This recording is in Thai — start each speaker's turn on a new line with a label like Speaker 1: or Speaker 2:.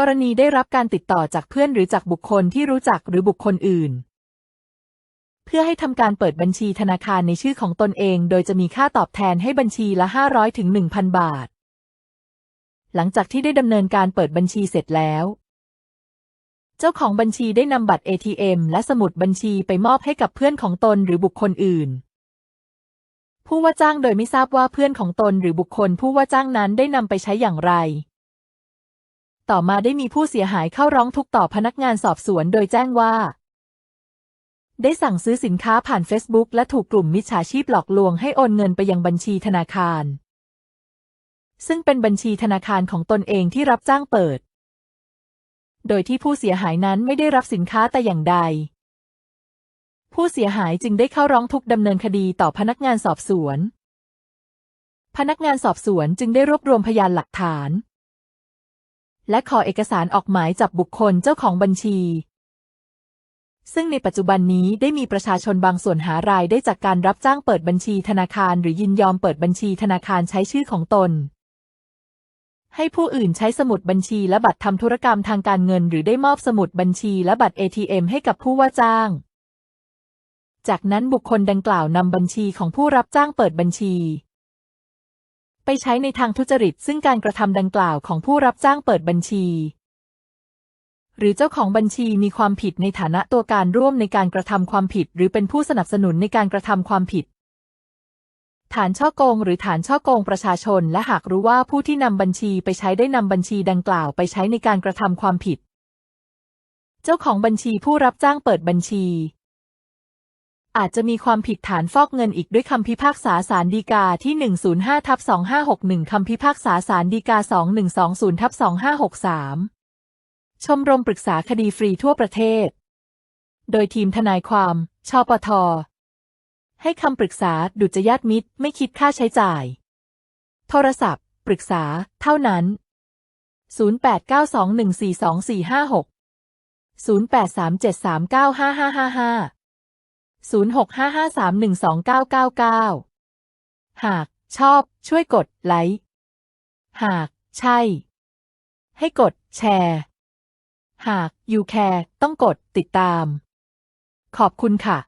Speaker 1: กรณีได้รับการติดต่อจากเพื่อนหรือจากบุคคลที่รู้จักหรือบุคคลอื่น เพื่อให้ทำการเปิดบัญชีธนาคารในชื่อของตนเอง โดยจะมีค่าตอบแทนให้บัญชีละ 500ถึง1,000 บาท หลังจากที่ได้ดำเนินการเปิดบัญชีเสร็จแล้ว เจ้าของบัญชีได้นำบัตร ATM และสมุดบัญชีไปมอบให้กับเพื่อนของตนหรือบุคคลอื่นผู้ว่าจ้างโดยไม่ทราบว่าเพื่อนของตนหรือบุคคลผู้ว่าจ้างนั้นได้นำไปใช้อย่างไร ต่อมาได้มีผู้เสียหายเข้าร้องทุกข์ต่อพนักงานสอบสวนโดยแจ้งว่า ได้สั่งซื้อสินค้าผ่าน Facebook และถูกกลุ่มมิจฉาชีพหลอกลวงให้โอนเงินไปยังบัญชีธนาคาร ซึ่งเป็นบัญชีธนาคารของตนเองที่รับจ้างเปิด โดยที่ผู้เสียหายนั้นไม่ได้รับสินค้าแต่อย่างใด ผู้เสียหายจึงได้เข้าร้องทุกข์ดำเนินคดีต่อพนักงานสอบสวน พนักงานสอบสวนจึงได้รวบรวมพยานหลักฐาน และขอเอกสารออกหมายจับบุคคลเจ้าของบัญชี ซึ่งในปัจจุบันนี้ได้มีประชาชนบางส่วนหารายได้จากการรับจ้างเปิดบัญชีธนาคาร หรือยินยอมเปิดบัญชีธนาคารใช้ชื่อของตน ให้ผู้อื่นใช้สมุดบัญชีและบัตรทำธุรกรรมทางการเงิน หรือได้มอบสมุดบัญชีและบัตร ATM ให้กับผู้ว่าจ้าง จากนั้นบุคคลดังกล่าวนำบัญชีของผู้รับจ้างเปิดบัญชี ไปใช้ในทางทุจริต ซึ่งการกระทำดังกล่าวของผู้รับจ้างเปิดบัญชี หรือเจ้าของบัญชีมีความผิดในฐานะตัวการร่วมในการกระทำความผิด หรือเป็นผู้สนับสนุนในการกระทำความผิด ฐานช่อโกง หรือฐานช่อโกงประชาชน และหากรู้ว่าผู้ที่นำบัญชีไปใช้ได้นำบัญชีดังกล่าวไปใช้ในการกระทำความผิด เจ้าของบัญชีผู้รับจ้างเปิดบัญชี อาจจะมีความผิดฐานฟอกเงินอีกด้วยคำพิพากษาศาลฎีกาที่ 105ทับ2561 คำพิพากษาศาลฎีกา 2120ทับ2563 ชมรมปรึกษาคดีฟรีทั่วประเทศ โดยทีมทนายความ ชปท ให้คำปรึกษาดุจยาติมิตร ไม่คิดค่าใช้จ่าย โทรศัพท์ ปรึกษา เท่านั้น 0892142456 0837395555 0655312999 หากชอบช่วยกดไลค์ หากใช่ ให้กดแชร์ หากอยู่แคร์ต้องกดติดตาม ขอบคุณค่ะ